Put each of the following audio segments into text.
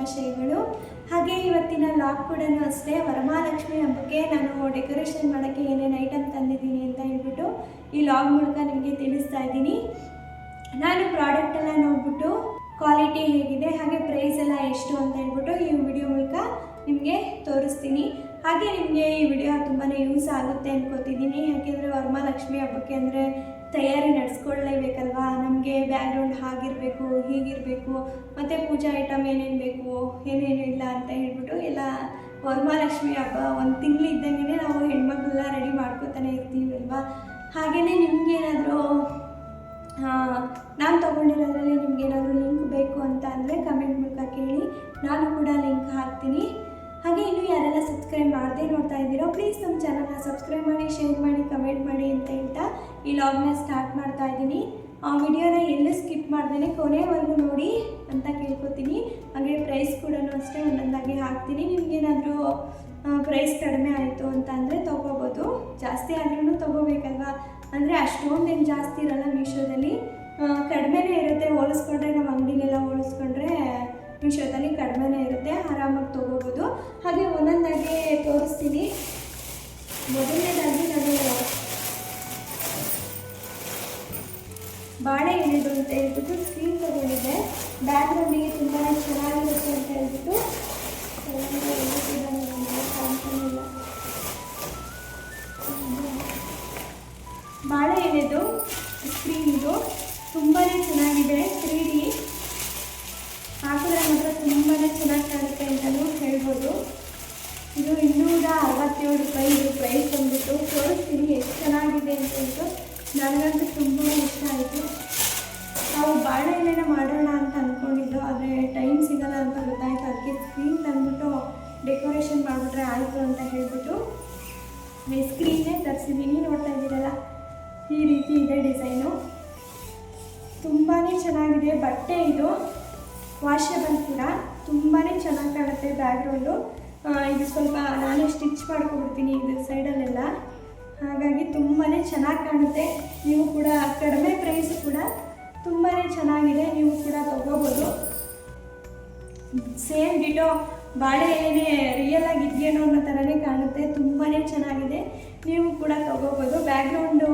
ಶುಭಾಶಯಗಳು ಹಾಗೆ ಇವತ್ತಿನ ಲಾಕ್ ಕೂಡ ಅಷ್ಟೇ. ವರಮಹಾಲಕ್ಷ್ಮಿ ಹಬ್ಬಕ್ಕೆ ನಾನು ಡೆಕೋರೇಷನ್ ಮಾಡೋಕ್ಕೆ ಏನೇನು ಐಟಮ್ ತಂದಿದ್ದೀನಿ ಅಂತ ಹೇಳ್ಬಿಟ್ಟು ಈ ಲಾಗ್ ಮೂಲಕ ನಿಮಗೆ ತಿಳಿಸ್ತಾ ಇದ್ದೀನಿ. ನಾನು ಪ್ರಾಡಕ್ಟ್ ಎಲ್ಲ ನೋಡ್ಬಿಟ್ಟು ಕ್ವಾಲಿಟಿ ಹೇಗಿದೆ, ಹಾಗೆ ಪ್ರೈಸ್ ಎಲ್ಲ ಎಷ್ಟು ಅಂತ ಹೇಳ್ಬಿಟ್ಟು ಈ ವಿಡಿಯೋ ಮೂಲಕ ನಿಮಗೆ ತೋರಿಸ್ತೀನಿ. ಹಾಗೆ ನಿಮಗೆ ಈ ವಿಡಿಯೋ ತುಂಬಾ ಯೂಸ್ ಆಗುತ್ತೆ ಅನ್ಕೋತಿದ್ದೀನಿ. ಯಾಕೆಂದರೆ ವರಮಹಾಲಕ್ಷ್ಮಿ ಹಬ್ಬಕ್ಕೆ ಅಂದರೆ ತಯಾರಿ ನಡೆಸ್ಕೊಳ್ಳೇಬೇಕಲ್ವಾ ನಮಗೆ ಬ್ಯಾಕ್ಗ್ರೌಂಡ್ ಹಾಗಿರಬೇಕು, ಹೀಗಿರಬೇಕು, ಮತ್ತು ಪೂಜಾ ಐಟಮ್ ಏನೇನು ಬೇಕು, ಏನೇನು ಇಲ್ಲ ಅಂತ ಹೇಳ್ಬಿಟ್ಟು ಎಲ್ಲ ವರಮಹಾಲಕ್ಷ್ಮಿ ಹಬ್ಬ ಒಂದು ತಿಂಗಳು ಇದ್ದಂಗೆ ನಾವು ಹೆಣ್ಮಕ್ಳೆಲ್ಲ ರೆಡಿ ಮಾಡ್ಕೋತಾನೆ ಇರ್ತೀವಿ ಅಲ್ವಾ ಹಾಗೆಯೇ ನಿಮಗೇನಾದರೂ ನಾನು ತೊಗೊಂಡಿರೋದ್ರಲ್ಲಿ ನಿಮಗೇನಾದರೂ ಲಿಂಕ್ ಬೇಕು ಅಂತ ಅಂದರೆ ಕಮೆಂಟ್ ಮೂಲಕ ಕೇಳಿ. ನಾನು ಕೂಡ ಲಿಂಕ್ ಹಾಕ್ತೀನಿ. ಹಾಗೆ ಇನ್ನೂ ಯಾರೆಲ್ಲ ಸಬ್ಸ್ಕ್ರೈಬ್ ಮಾಡದೆ ನೋಡ್ತಾ ಇದ್ದೀರೋ ಪ್ಲೀಸ್ ನಮ್ಮ ಚಾನಲ್ನ ಸಬ್ಸ್ಕ್ರೈಬ್ ಮಾಡಿ ಶೇರ್ ಮಾಡಿ ಕಮೆಂಟ್ ಮಾಡಿ ಅಂತ ಹೇಳ್ತಾ ಈ ಲಾಗ್ನ ಸ್ಟಾರ್ಟ್ ಮಾಡ್ತಾ ಇದ್ದೀನಿ. ಆ ವಿಡಿಯೋನ ಎಲ್ಲೂ ಸ್ಕಿಪ್ ಮಾಡ್ದೇನೆ ಕೊನೆವರೆಗೂ ನೋಡಿ ಅಂತ ಕೇಳ್ಕೊತೀನಿ. ಹಾಗೆ ಪ್ರೈಸ್ ಕೂಡ ಅಷ್ಟೇ ಒಂದೊಂದಾಗಿ ಹಾಕ್ತೀನಿ. ನಿಮಗೇನಾದರೂ ಪ್ರೈಸ್ ಕಡಿಮೆ ಆಯಿತು ಅಂತ ಅಂದರೆ ತೊಗೋಬೋದು. ಜಾಸ್ತಿ ಆದ್ರೂ ತೊಗೋಬೇಕಲ್ವಾ? ಅಂದರೆ ಅಷ್ಟೊಂದೇನು ಜಾಸ್ತಿ ಇರಲ್ಲ ಮೀಶೋದಲ್ಲಿ. ಕಡಿಮೆನೇ ಇರುತ್ತೆ. ಹೋಲಿಸ್ಕೊಂಡ್ರೆ ನಮ್ಮ ಅಂಗಡಿಲೆಲ್ಲ ಹೋಲಿಸ್ಕೊಂಡ್ರೆ ಮೀಶೋದಲ್ಲಿ ಕಡಿಮೆನೇ ಇರುತ್ತೆ. ಆರಾಮಾಗಿ ತೊಗೋಬೋದು. ಹಾಗೆ ಒಂದೊಂದಾಗಿ ತೋರಿಸ್ತೀನಿ. ಮೊದಲನೇದಾಗಿ ನಾನು ಬಾಳೆ ಎಣ್ಣೆದು ಅಂತ ಹೇಳ್ಬಿಟ್ಟು ಸ್ಕ್ರೀನ್ ತೊಗೊಂಡಿದ್ದೆ. ಬ್ಯಾಕ್ಗ್ರೌಂಡಿಗೆ ತುಂಬಾ ಚೆನ್ನಾಗಿರುತ್ತೆ ಅಂತ ಹೇಳ್ಬಿಟ್ಟು. ಬಾಳೆ ಎಣ್ಣೆದು ಸ್ಕ್ರೀನ್ ಇದು ತುಂಬಾ ಚೆನ್ನಾಗಿದೆ ತ್ರೀ ಡಿ ಹಾಕಿದ್ರೆ ಮಾತ್ರ ತುಂಬಾ ಚೆನ್ನಾಗಿ ಕಾಣುತ್ತೆ ಅಂತಲೂ ಹೇಳ್ಬೋದು. ಇದು ಇನ್ನೂರ ಅರವತ್ತೇಳು ರೂಪಾಯಿ ಇದು ಪ್ರೈಸ್ ಬಂದ್ಬಿಟ್ಟು ತೋರಿಸ್ತೀನಿ ಎಷ್ಟು ಚೆನ್ನಾಗಿದೆ ಅಂತ ಹೇಳ್ಬಿಟ್ಟು. ನನಗಂತೂ ತುಂಬ ಇಷ್ಟ ಆಯಿತು. ನಾವು ಬಾಳೆ ಎಲೆನ ಮಾಡೋಣ ಅಂತ ಅಂದ್ಕೊಂಡಿದ್ದು ಆದರೆ ಟೈಮ್ ಸಿಗಲ್ಲ ಅಂತ ಗೊತ್ತಾಯಿತು. ಅದಕ್ಕೆ ಸ್ಕ್ರೀನ್ ತಂದುಬಿಟ್ಟು ಡೆಕೋರೇಷನ್ ಮಾಡಿಬಿಟ್ರೆ ಆಯಿತು ಅಂತ ಹೇಳಿಬಿಟ್ಟು ಸ್ಕ್ರೀನೇ ತರಿಸಿದ್ದೀನಿ ನೋಡ್ತಾ ಇದ್ದೀರಲ್ಲ, ಈ ರೀತಿ ಇದೆ ಡಿಸೈನು ತುಂಬಾ ಚೆನ್ನಾಗಿದೆ ಬಟ್ಟೆ ಇದು. ವಾಷಬಲ್ ಕೂಡ. ತುಂಬಾ ಚೆನ್ನಾಗಿ ಕಾಣುತ್ತೆ ಬ್ಯಾಕ್ಗ್ರೌಂಡು ಇದು ಸ್ವಲ್ಪ ನಾನೇ ಸ್ಟಿಚ್ ಮಾಡ್ಕೊಬಿಡ್ತೀನಿ ಇದು ಸೈಡಲ್ಲೆಲ್ಲ. ಹಾಗಾಗಿ ತುಂಬಾ ಚೆನ್ನಾಗಿ ಕಾಣುತ್ತೆ. ನೀವು ಕೂಡ ಕಡಿಮೆ ಪ್ರೈಸ್ ಕೂಡ ತುಂಬಾ ಚೆನ್ನಾಗಿದೆ. ನೀವು ಕೂಡ ತೊಗೋಬೋದು. ಸೇಮ್ ಡಿಟೋ ಬಾಳೆ ಏನೇ ರಿಯಲ್ ಆಗಿ ಇದೆಯೇನೋ ಅನ್ನೋ ಥರನೇ ಕಾಣುತ್ತೆ. ತುಂಬಾ ಚೆನ್ನಾಗಿದೆ. ನೀವು ಕೂಡ ತೊಗೋಬೋದು. ಬ್ಯಾಕ್ಗ್ರೌಂಡು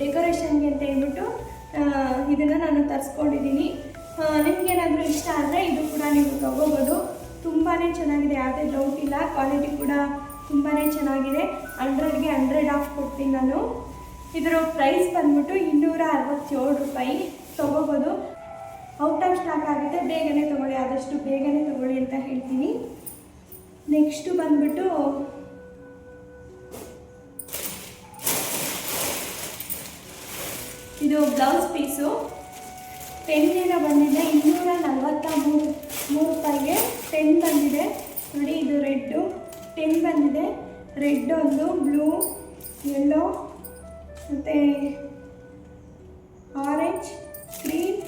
ಡೆಕೋರೇಷನ್ಗೆ ಅಂತ ಹೇಳ್ಬಿಟ್ಟು ಇದನ್ನು ನಾನು ತರಿಸ್ಕೊಂಡಿದ್ದೀನಿ. ನಿಮಗೇನಾದರೂ ಇಷ್ಟ ಆದರೆ ಇದು ಕೂಡ ನೀವು ತೊಗೋಬೋದು. ತುಂಬಾ ಚೆನ್ನಾಗಿದೆ, ಯಾವುದೇ ಡೌಟ್ ಇಲ್ಲ. ಕ್ವಾಲಿಟಿ ಕೂಡ ತುಂಬಾ ಚೆನ್ನಾಗಿದೆ. ಹಂಡ್ರೆಡ್ಗೆ ಹಂಡ್ರೆಡ್ ಆಫ್ ಕೊಡ್ತೀನಿ ನಾನು. ಇದರ ಪ್ರೈಸ್ ಬಂದ್ಬಿಟ್ಟು ಇನ್ನೂರ ಅರವತ್ತೇಳು ರೂಪಾಯಿ. ತೊಗೋಬೋದು. ಔಟ್ ಆಫ್ ಸ್ಟಾಕ್ ಆಗುತ್ತೆ ಬೇಗನೆ ತೊಗೊಳ್ಳಿ. ಆದಷ್ಟು ಬೇಗನೆ ತೊಗೊಳ್ಳಿ ಅಂತ ಹೇಳ್ತೀನಿ. ನೆಕ್ಸ್ಟು ಬಂದ್ಬಿಟ್ಟು ಇದು ಬ್ಲೌಸ್ ಪೀಸು ಪೆನ್ನಿಂದ ಬಂದಿದೆ. ಇನ್ನೂರ ನಲ್ವತ್ತ ಮೂರು ರೂಪಾಯಿಗೆ ಪೆನ್ ಬಂದಿದೆ ನೋಡಿ ಇದು ರೆಡ್ಡು ಪೆನ್ ಬಂದಿದೆ ರೆಡ್ ಒಂದು ಬ್ಲೂ ಯೆಲ್ಲೋ ಮತ್ತು ಆರೆಂಜ್ ಗ್ರೀನ್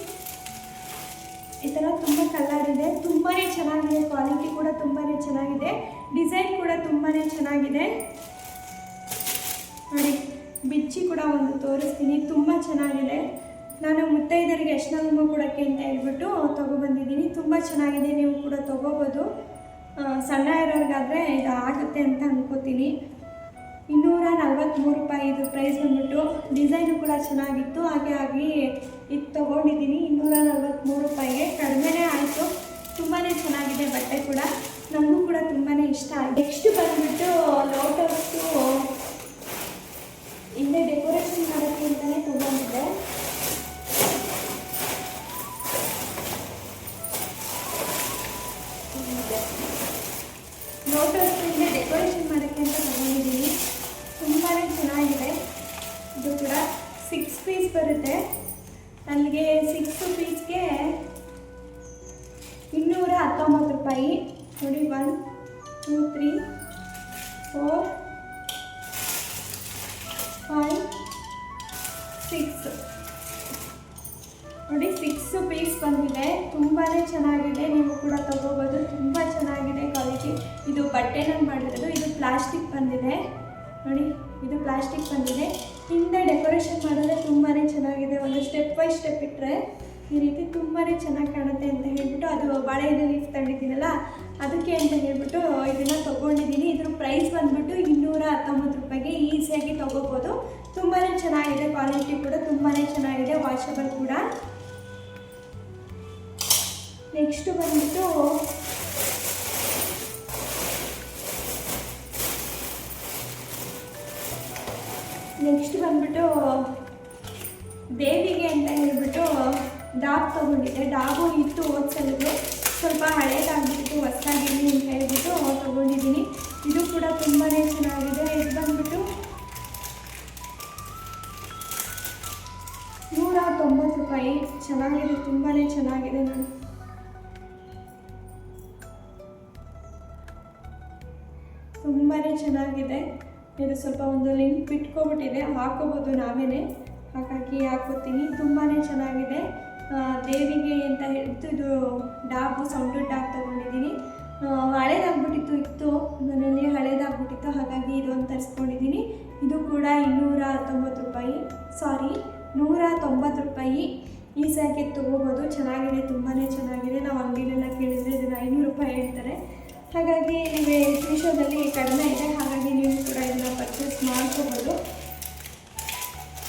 ಈ ಥರ ತುಂಬ ಕಲರ್ ಇದೆ. ತುಂಬಾ ಚೆನ್ನಾಗಿದೆ. ಕ್ವಾಲಿಟಿ ಕೂಡ ತುಂಬಾ ಚೆನ್ನಾಗಿದೆ. ಡಿಸೈನ್ ಕೂಡ ತುಂಬಾ ಚೆನ್ನಾಗಿದೆ. ನೋಡಿ, ಬಿಚ್ಚಿ ಕೂಡ ಒಂದು ತೋರಿಸ್ತೀನಿ. ತುಂಬ ಚೆನ್ನಾಗಿದೆ. ನಾನು ಮುತ್ತೈದರಿಗೆ ಅರ್ಶಿನ ಕೊಡೋಕ್ಕೆ ಅಂತ ಹೇಳ್ಬಿಟ್ಟು ತೊಗೊಬಂದಿದ್ದೀನಿ ತುಂಬ ಚೆನ್ನಾಗಿದೆ. ನೀವು ಕೂಡ ತೊಗೋಬೋದು. ಸಣ್ಣ ಇರೋರಿಗಾದರೆ ಇದು ಆಗುತ್ತೆ ಅಂತ ಅನ್ಕೋತೀನಿ. ಇನ್ನೂರ ನಲ್ವತ್ತ್ಮೂರು ರೂಪಾಯಿ ಇದು ಪ್ರೈಸ್ ಬಂದ್ಬಿಟ್ಟು ಡಿಸೈನು ಕೂಡ ಚೆನ್ನಾಗಿತ್ತು. ಹಾಗೆ ಆಗಿ ಇದು ತೊಗೊಂಡಿದ್ದೀನಿ. ಇನ್ನೂರ ನಲ್ವತ್ತ್ಮೂರು ರೂಪಾಯಿಗೆ ಕಡಿಮೆನೇ ಆಯಿತು. ತುಂಬಾ ಚೆನ್ನಾಗಿದೆ ಬಟ್ಟೆ ಕೂಡ. ನಮಗೂ ಕೂಡ ತುಂಬಾ ಇಷ್ಟ ಆಯಿತು ನೆಕ್ಸ್ಟ್ ರೂಪಾಯಿ ನೋಡಿ one two three four five six ನೋಡಿ ಸಿಕ್ಸ್ ಪೀಸ್ ಬಂದಿದೆ. ತುಂಬಾ ಚೆನ್ನಾಗಿದೆ. ನೀವು ಕೂಡ ತಗೋಬೋದು. ತುಂಬ ಚೆನ್ನಾಗಿದೆ ಕ್ವಾಲಿಟಿ ಇದು ಬಟ್ಟೆನ ಮಾಡಿರೋದು. ಇದು ಪ್ಲಾಸ್ಟಿಕ್ ಬಂದಿದೆ. ನೋಡಿ, ಇದು ಪ್ಲಾಸ್ಟಿಕ್ ಬಂದಿದೆ. ಹಿಂದೆ ಡೆಕೋರೇಷನ್ ಮಾಡಿದ್ರೆ ತುಂಬಾ ಚೆನ್ನಾಗಿದೆ. ಒಂದು ಸ್ಟೆಪ್ ಬೈ ಸ್ಟೆಪ್ ಇಟ್ಟರೆ ಈ ರೀತಿ ತುಂಬಾ ಚೆನ್ನಾಗಿ ಕಾಣುತ್ತೆ ಅಂತ ಹೇಳ್ಬಿಟ್ಟು ಅದು ಬಾಳೆಹಣ್ಣು ಲೀಫ್ ತಂದಿದ್ದೀನಲ್ಲ, ಅದಕ್ಕೆ ಅಂತ ಹೇಳ್ಬಿಟ್ಟು ಇದನ್ನು ತೊಗೊಂಡಿದ್ದೀನಿ. ಇದ್ರ ಪ್ರೈಸ್ ಬಂದುಬಿಟ್ಟು ಇನ್ನೂರ ಹತ್ತೊಂಬತ್ತು ರೂಪಾಯಿಗೆ ಈಸಿಯಾಗಿ ತೊಗೋಬೋದು. ತುಂಬಾ ಚೆನ್ನಾಗಿದೆ ಕ್ವಾಲಿಟಿ ಕೂಡ ತುಂಬಾ ಚೆನ್ನಾಗಿದೆ ವಾಷಬಲ್ ಕೂಡ. ನೆಕ್ಸ್ಟ್ ಬಂದ್ಬಿಟ್ಟು ನೆಕ್ಸ್ಟ್ ಬಂದ್ಬಿಟ್ಟು ದೇವಿಗೆ ಅಂತ ಹೇಳ್ಬಿಟ್ಟು ಡಾಬ್ ತೊಗೊಂಡಿದ್ದೆ. ಡಾಬು ಇತ್ತು ಓದ್ಸಲಿಗೆ ಸ್ವಲ್ಪ ಹಳೇದಾಗಿಬಿಟ್ಟು ಹೊಸದಾಗಿರಲಿ ಅಂತ ಹೇಳ್ಬಿಟ್ಟು ತೊಗೊಂಡಿದ್ದೀನಿ. ಇದು ಕೂಡ ತುಂಬಾ ಚೆನ್ನಾಗಿದೆ. ಇದು ಬಂದ್ಬಿಟ್ಟು ನೂರ ತೊಂಬತ್ತು ರೂಪಾಯಿ. ಚೆನ್ನಾಗಿದೆ ತುಂಬಾ ಚೆನ್ನಾಗಿದೆ ನಾನು ತುಂಬಾ ಚೆನ್ನಾಗಿದೆ. ಇದು ಸ್ವಲ್ಪ ಒಂದು ಲಿಂಕ್ ಬಿಟ್ಕೊಬಿಟ್ಟಿದೆ ಹಾಕೋಬೋದು ನಾವೇ ಹಾಗಾಗಿ ಹಾಕೋತೀನಿ ತುಂಬಾ ಚೆನ್ನಾಗಿದೆ. ದೇವಿಗೆ ಅಂತ ಹೇಳ್ತು ಇದು ಡಾಬು ಸೌಂಡು ಡಾಬ್ ತೊಗೊಂಡಿದ್ದೀನಿ. ಹಳೇದಾಗ್ಬಿಟ್ಟಿತ್ತು, ಇತ್ತು. ಮನೇಲಿ ಹಳೇದಾಗ್ಬಿಟ್ಟಿತ್ತು, ಹಾಗಾಗಿ ಇದೊಂದು ತರಿಸ್ಕೊಂಡಿದ್ದೀನಿ. ಇದು ಕೂಡ ಇನ್ನೂರ ಹತ್ತೊಂಬತ್ತು ರೂಪಾಯಿ. ಸಾರಿ ನೂರ ತೊಂಬತ್ತು ರೂಪಾಯಿ ಈಸಿಯಾಗಿ ತೊಗೋಬೋದು. ಚೆನ್ನಾಗಿದೆ ತುಂಬಾ ಚೆನ್ನಾಗಿದೆ. ನಾವು ಅಂಗಡಿಲೆಲ್ಲ ಕೇಳಿದರೆ ಇದನ್ನು ಐನೂರು ರೂಪಾಯಿ ಹೇಳ್ತಾರೆ. ಹಾಗಾಗಿ ನಿಮಗೆ ಮೀಶೋದಲ್ಲಿ ಕಡಿಮೆ ಇದೆ. ಹಾಗಾಗಿ ನೀವು ಕೂಡ ಇದನ್ನು ಪರ್ಚೇಸ್ ಮಾಡ್ಕೋಬೋದು.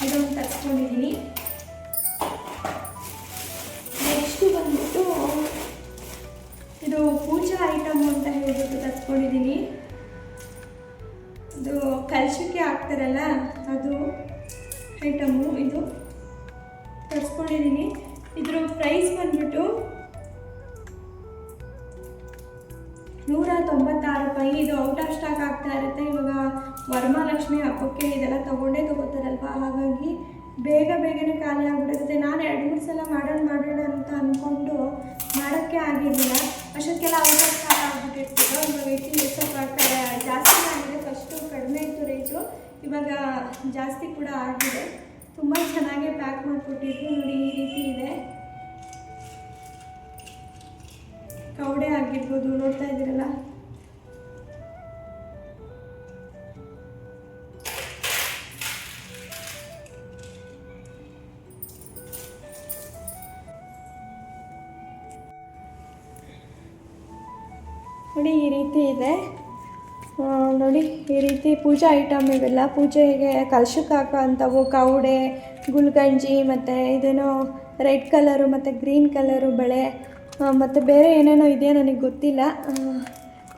ಇದೊಂದು ತರಿಸ್ಕೊಂಡಿದ್ದೀನಿ. ಇದು ಪೂಜಾ ಐಟಮ್ ಅಂತ ಹೇಳ್ಬಿಟ್ಟು ತರ್ಸ್ಕೊಂಡಿದ್ದೀನಿ ಇದು ಕಲಶಕ್ಕೆ ಹಾಕ್ತಾರಲ್ಲ, ಅದು ಐಟಮು ಇದು ತರಿಸ್ಕೊಂಡಿದ್ದೀನಿ ಇದ್ರ ಪ್ರೈಸ್ ಬಂದ್ಬಿಟ್ಟು ನೂರ ತೊಂಬತ್ತಾರು ರೂಪಾಯಿ. ಇದು ಔಟ್ ಆಫ್ ಸ್ಟಾಕ್ ಆಗ್ತಾ ಇರುತ್ತೆ. ಇವಾಗ ವರಮಹಾಲಕ್ಷ್ಮಿ ಹಬ್ಬಕ್ಕೆ ಇದೆಲ್ಲ ತೊಗೊಂಡೇ ತೊಗೋತಾರಲ್ವ? ಹಾಗಾಗಿ ಬೇಗ ಬೇಗನೆ ಖಾಲಿ ಆಗ್ಬಿಡುತ್ತೆ. ನಾನು ಎರಡು ಮೂರು ಸಲ ಮಾಡೋಣ ಮಾಡೋಣ ಅಂತ ಅಂದ್ಕೊಂಡು ಮಾಡೋಕ್ಕೆ ಆಗಿರಲಿಲ್ಲ. ಅಷ್ಟಕ್ಕೆಲ್ಲ ಔಟ್ ಆಫ್ ಸ್ಟಾಕ್ ಒಂದು ಇವಾಗ ಲೆಸ್ ಸ್ವಲ್ಪ ಜಾಸ್ತಿ ಆಗಿದೆ ಫಸ್ಟು ಕಡಿಮೆ ಇತ್ತು ರೇಟು. ಇವಾಗ ಜಾಸ್ತಿ ಕೂಡ ಆಗಿದೆ. ತುಂಬ ಚೆನ್ನಾಗೇ ಪ್ಯಾಕ್ ಮಾಡಿಕೊಟ್ಟಿದ್ರು. ನೋಡಿ ಈ ರೀತಿ ಇದೆ. ಕೌಡೆ ಆಗಿರ್ಬೋದು, ನೋಡ್ತಾ ಇದ್ದೀರಲ್ಲ? ನೋಡಿ ಈ ರೀತಿ ಇದೆ. ನೋಡಿ ಈ ರೀತಿ ಪೂಜಾ ಐಟಮ್ ಇವೆಲ್ಲ. ಪೂಜೆಗೆ ಕಲಶಕ್ಕೆ ಹಾಕೋ ಕವಡೆ ಗುಲ್ಗಂಜಿ ಮತ್ತು ಇದೇನೋ ರೆಡ್ ಕಲರು ಮತ್ತು ಗ್ರೀನ್ ಕಲರು ಬಳೆ ಮತ್ತು ಬೇರೆ ಏನೇನೋ ಇದೆ ನನಗೆ ಗೊತ್ತಿಲ್ಲ.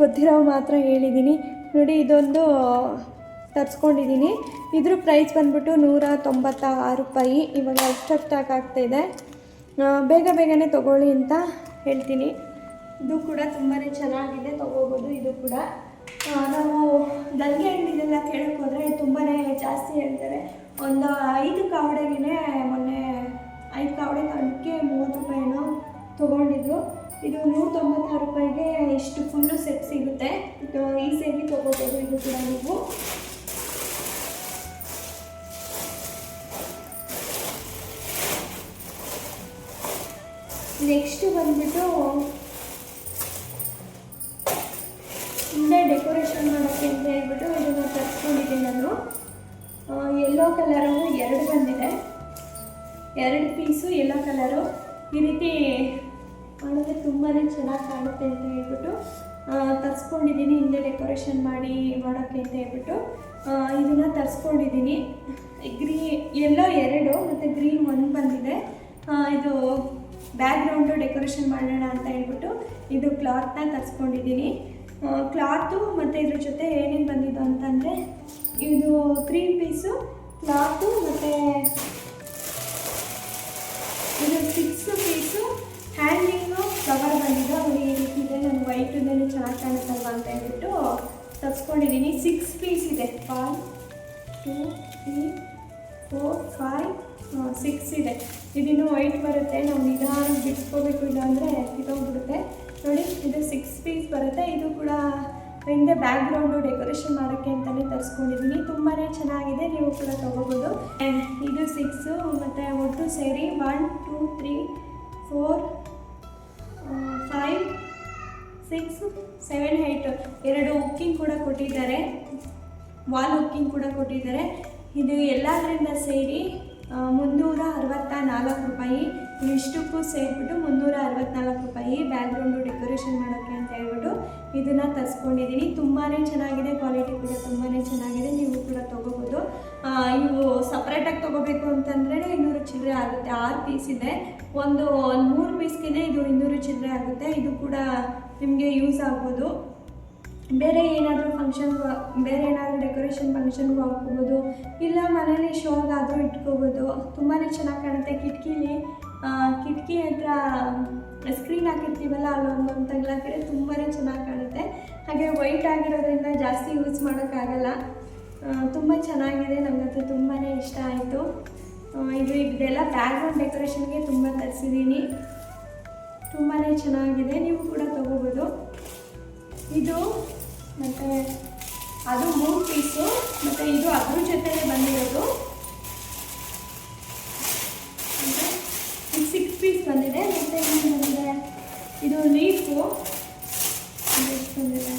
ಗೊತ್ತಿರೋ ಮಾತ್ರ ಹೇಳಿದ್ದೀನಿ. ನೋಡಿ ಇದೊಂದು ತರಿಸ್ಕೊಂಡಿದ್ದೀನಿ. ಇದ್ರ ಪ್ರೈಸ್ ಬಂದ್ಬಿಟ್ಟು ನೂರ ತೊಂಬತ್ತ ಆರು ರೂಪಾಯಿ. ಇವಾಗ ಅಷ್ಟು ಸ್ಟಾಕ್ ಆಗ್ತಾಯಿದೆ ಬೇಗ ಬೇಗನೆ ತೊಗೊಳ್ಳಿ ಅಂತ ಹೇಳ್ತೀನಿ. ಇದು ಕೂಡ ತುಂಬಾ ಚೆನ್ನಾಗಿದೆ, ತಗೋಬೋದು ಇದು ಕೂಡ. ನಾವು ದಲ್ಗೆ ಹಣ್ಣಿನೆಲ್ಲ ಕೇಳಕ್ಕೆ ಹೋದರೆ ತುಂಬಾ ಜಾಸ್ತಿ ಹೇಳ್ತಾರೆ. ಒಂದು ಐದು ಕಾವಡೆಗೆ ಮೊನ್ನೆ ಐದು ಕಾವಡೆ ಅದಕ್ಕೆ ಮೂವತ್ತು ರೂಪಾಯಿನೋ ತೊಗೊಂಡಿದ್ರು. ಇದು ನೂರ ತೊಂಬತ್ತಾರು ರೂಪಾಯಿಗೆ ಇಷ್ಟು ಫುಲ್ಲು ಸೆಟ್ ಸಿಗುತ್ತೆ. ಇದು ಈಸಿಯಾಗಿ ತೊಗೋಬೋದು ಇದು ಕೂಡ ನೀವು. ನೆಕ್ಸ್ಟ್ ಬಂದ್ಬಿಟ್ಟು ತರಿಸ್ಕೊಂಡಿದ್ದೆ ಎಲ್ಲೋ ಕಲರು ಎರಡು ಬಂದಿದೆ. ಎರಡು ಪೀಸು ಎಲ್ಲೋ ಕಲರು ಈ ರೀತಿ ಮಾಡಿದ್ರೆ ತುಂಬಾ ಚೆನ್ನಾಗಿ ಕಾಣುತ್ತೆ ಅಂತ ಹೇಳ್ಬಿಟ್ಟು ತರಿಸ್ಕೊಂಡಿದ್ದೀನಿ. ಹಿಂದೆ ಡೆಕೋರೇಷನ್ ಮಾಡಿ ಮಾಡೋಕ್ಕೆ ಅಂತ ಹೇಳ್ಬಿಟ್ಟು ಇದನ್ನು ತರಿಸ್ಕೊಂಡಿದ್ದೀನಿ. ಗ್ರೀ ಎಲ್ಲೋ ಎರಡು ಮತ್ತು ಗ್ರೀನ್ ಒಂದು ಬಂದಿದೆ. ಇದು ಇದು ಬ್ಯಾಕ್ಗ್ರೌಂಡು ಡೆಕೋರೇಷನ್ ಮಾಡೋಣ ಅಂತ ಹೇಳ್ಬಿಟ್ಟು, ಇದು ಕ್ಲಾತ್ನ ತರಿಸ್ಕೊಂಡಿದ್ದೀನಿ. ಕ್ಲಾತು ಮತ್ತು ಇದ್ರ ಜೊತೆ ಏನೇನು ಬಂದಿದ್ದು ಅಂತಂದರೆ ಇದು ತ್ರೀ ಪೀಸು, ಕ್ಲಾತು ಮತ್ತು ಇದು ಸಿಕ್ಸ್ ಪೀಸು ಹ್ಯಾಂಡಿಂಗು ಕವರ್ ಬಂದಿದ್ದು ಅದು ಈ ರೀತಿ ಇದೆ ನಾನು ವೈಟುದೇನೆ ಚೆನ್ನಾಗಿ ಕಾಣುತ್ತಲ್ವ ಅಂತ ಹೇಳ್ಬಿಟ್ಟು ತರಿಸ್ಕೊಂಡಿದ್ದೀನಿ. ಸಿಕ್ಸ್ ಪೀಸ್ ಇದೆ. Five two three four five six ಇದೆ. ಇದಿನ್ನೂ ವೈಟ್ ಬರುತ್ತೆ. ನಾವು ನಿಧಾನ ಬಿಡಿಸ್ಕೋಬೇಕು ಇಲ್ಲಾಂದರೆ ಕಿತ್ತೋಗ್ಬಿಡುತ್ತೆ. ನೋಡಿ, ಇದು ಸಿಕ್ಸ್ ಪೀಸ್ ಬರುತ್ತೆ. ಇದು ಕೂಡ ಹಿಂದೆ ಬ್ಯಾಕ್ಗ್ರೌಂಡು ಡೆಕೋರೇಷನ್ ಮಾಡೋಕ್ಕೆ ಅಂತಲೇ ತರಿಸ್ಕೊಂಡಿದ್ದೀನಿ ತುಂಬಾ ಚೆನ್ನಾಗಿದೆ, ನೀವು ಕೂಡ ತೊಗೋಬೋದು. ಇದು ಸಿಕ್ಸು ಮತ್ತು ಒಟ್ಟು ಸೇರಿ one two three four five six seven eight ಎರಡು ಹುಕ್ಕಿಂಗ್ ಕೂಡ ಕೊಟ್ಟಿದ್ದಾರೆ. ವಾಲ್ ಹುಕ್ಕಿಂಗ್ ಕೂಡ ಕೊಟ್ಟಿದ್ದಾರೆ. ಇದು ಎಲ್ಲದರಿಂದ ಸೇರಿ ಮುನ್ನೂರ ಅರವತ್ತ ನಾಲ್ಕು ರೂಪಾಯಿ. ಇಷ್ಟಕ್ಕೂ ಸೇರಿಬಿಟ್ಟು ಮುನ್ನೂರ ಅರವತ್ನಾಲ್ಕು ರೂಪಾಯಿ ಬ್ಯಾಕ್ಗ್ರೌಂಡು ಡೆಕೋರೇಷನ್ ಮಾಡೋಕ್ಕೆ ಅಂತ ಹೇಳ್ಬಿಟ್ಟು ಇದನ್ನು ತರಿಸ್ಕೊಂಡಿದ್ದೀನಿ. ತುಂಬಾ ಚೆನ್ನಾಗಿದೆ, ಕ್ವಾಲಿಟಿ ಕೂಡ ತುಂಬಾ ಚೆನ್ನಾಗಿದೆ. ನೀವು ಕೂಡ ತೊಗೋಬೋದು. ಇವು ಸಪ್ರೇಟಾಗಿ ತೊಗೋಬೇಕು ಅಂತಂದ್ರೆ ಇನ್ನೂರು ಚಿಲ್ಲರೆ ಆಗುತ್ತೆ. ಆರು ಪೀಸ್ ಇದೆ. ಒಂದು, ಮೂರು ಪೀಸ್ಗೆ ಇದು ಇನ್ನೂರು ಚಿಲ್ಲರೆ ಆಗುತ್ತೆ. ಇದು ಕೂಡ ನಿಮಗೆ ಯೂಸ್ ಆಗ್ಬೋದು. ಬೇರೆ ಏನಾದರೂ ಫಂಕ್ಷನ್ ಬೇರೆ ಏನಾದರೂ ಡೆಕೋರೇಷನ್ ಫಂಕ್ಷನ್ಗೂ ಹಾಕ್ಕೋಬೋದು. ಇಲ್ಲ ಮನೇಲಿ ಶೋಗಾದರೂ ಇಟ್ಕೋಬೋದು. ತುಂಬಾ ಚೆನ್ನಾಗಿ ಕಾಣುತ್ತೆ. ಕಿಟಕಿಲಿ ಕಿಟಕಿ ಹತ್ರ ಸ್ಕ್ರೀನ್ ಹಾಕಿರ್ತೀವಲ್ಲ ಅಲ್ಲೊಂದೊಂದು ತಗ್ಲಾಕಿದ್ರೆ ತುಂಬಾ ಚೆನ್ನಾಗಿ ಕಾಣುತ್ತೆ. ಹಾಗೆ ವೈಟ್ ಆಗಿರೋದ್ರಿಂದ ಜಾಸ್ತಿ ಯೂಸ್ ಮಾಡೋಕ್ಕಾಗಲ್ಲ. ತುಂಬ ಚೆನ್ನಾಗಿದೆ ನನಗಂತೂ ತುಂಬಾ ಇಷ್ಟ ಆಯಿತು. ಇದು ಇದೆಲ್ಲ ಬ್ಯಾಕ್ಗ್ರೌಂಡ್ ಡೆಕೋರೇಷನ್ಗೆ ತುಂಬ ತರಿಸಿದ್ದೀನಿ ತುಂಬಾ ಚೆನ್ನಾಗಿದೆ, ನೀವು ಕೂಡ ತೊಗೋಬೋದು. ಇದು ಮತ್ತು ಅದು ಮೂರು ಪೀಸು ಮತ್ತು ಇದು ಅದ್ರ ಜೊತೆಲೇ ಬಂದಿರೋದು ಅಂದರೆ ಇದು ಸಿಕ್ಸ್ ಪೀಸ್ ಬಂದಿದೆ ಮತ್ತು ಏನು ಬಂದಿದೆ ಇದು ಲೀಫು ಬಂದಿದೆ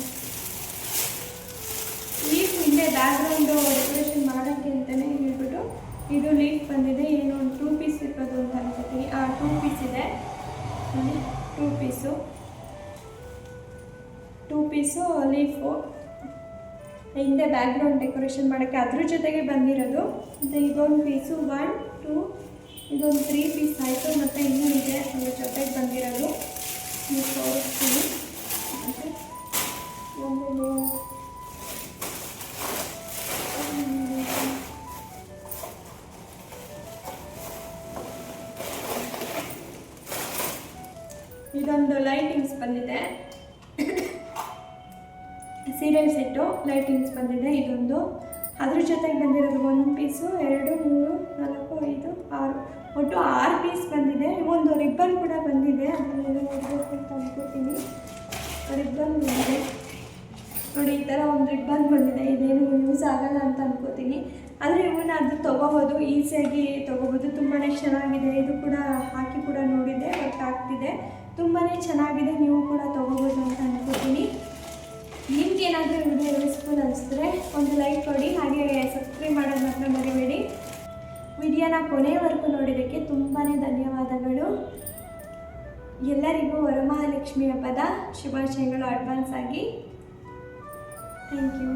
ಲೀಫ್ ಹಿಂದೆ ಬ್ಯಾಕ್ಗ್ರೌಂಡು ಡೆಕೋರೇಷನ್ ಮಾಡೋಕ್ಕೆ ಅಂತಲೇ ಹೇಳ್ಬಿಟ್ಟು ಇದು ಲೀಫ್ ಬಂದಿದೆ. ಏನು, ಒಂದು ಟೂ ಪೀಸ್ ಇರ್ಬೋದು ಅಂತ ಅನ್ಸುತ್ತೆ ಆ ಟೂ ಪೀಸ್ ಇದೆ. Two piece two piece leaf ಹಿಂದೆ ಬ್ಯಾಕ್ಗ್ರೌಂಡ್ ಡೆಕೋರೇಷನ್ ಮಾಡೋಕ್ಕೆ ಅದ್ರ ಜೊತೆಗೆ ಬಂದಿರೋದು. ಮತ್ತು ಇದೊಂದು ಪೀಸು ಒನ್ ಟೂ ಇದೊಂದು ತ್ರೀ ಪೀಸ್ ಆಯಿತು. ಮತ್ತು ಇನ್ನೂ ಇದೆ. ಅದ್ರ ಜೊತೆಗೆ ಬಂದಿರೋದು. ನೀವು ಇದೊಂದು ಲೈಟಿಂಗ್ಸ್ ಬಂದಿದೆ. ಸೀರಿಯಲ್ ಸೆಟ್ಟು ಲೈಟಿಂಗ್ಸ್ ಬಂದಿದೆ. ಇದೊಂದು. ಅದ್ರ ಜೊತೆಗೆ ಬಂದಿರೋದು ಒಂದು ಪೀಸು ಎರಡು, ಮೂರು, ನಾಲ್ಕು, ಐದು, ಆರು. ಒಟ್ಟು ಆರು ಪೀಸ್ ಬಂದಿದೆ. ಒಂದು ರಿಬ್ಬನ್ ಕೂಡ ಬಂದಿದೆ. ಅದನ್ನ ಅನ್ಕೋತೀನಿ ರಿಬ್ಬನ್ ಬಂದಿದೆ. ನೋಡಿ, ಈ ಥರ ಒಂದು ರಿಬ್ಬನ್ ಬಂದಿದೆ. ಇದೇನು ಯೂಸ್ ಆಗಲ್ಲ ಅಂತ ಅನ್ಕೋತೀನಿ ಆದರೆ ಇವನ್ನ ಅದು ತೊಗೋಬೋದು. ಈಸಿಯಾಗಿ ತೊಗೋಬೋದು. ತುಂಬಾ ಚೆನ್ನಾಗಿದೆ. ಇದು ಕೂಡ ಹಾಕಿ ಕೂಡ ನೋಡಿದ್ದೆ. ವರ್ಕ್ ಆಗ್ತಿದೆ. ತುಂಬಾ ಚೆನ್ನಾಗಿದೆ. ನೀವು ಕೂಡ ತೊಗೋಬೋದು ಅಂತ ಅನ್ಕೋತೀನಿ ನಿಮ್ಗೆ ಏನಾದರೂ ವಿಡಿಯೋ ಯೂಸ್ಫುಲ್ ಅನಿಸಿದ್ರೆ ಒಂದು ಲೈಕ್ ಕೊಡಿ. ಹಾಗೆ ಸಬ್ಸ್ಕ್ರೈಬ್ ಮಾಡೋದು ಮಾತ್ರ ಮರಿಬೇಡಿ. ವಿಡಿಯೋನ ಕೊನೆಯವರೆಗೂ ನೋಡಿದ್ದಕ್ಕೆ ತುಂಬಾ ಧನ್ಯವಾದಗಳು. ಎಲ್ಲರಿಗೂ ವರಮಹಾಲಕ್ಷ್ಮಿ ಹಬ್ಬದ ಶುಭಾಶಯಗಳು ಅಡ್ವಾನ್ಸ್ ಆಗಿ. Thank you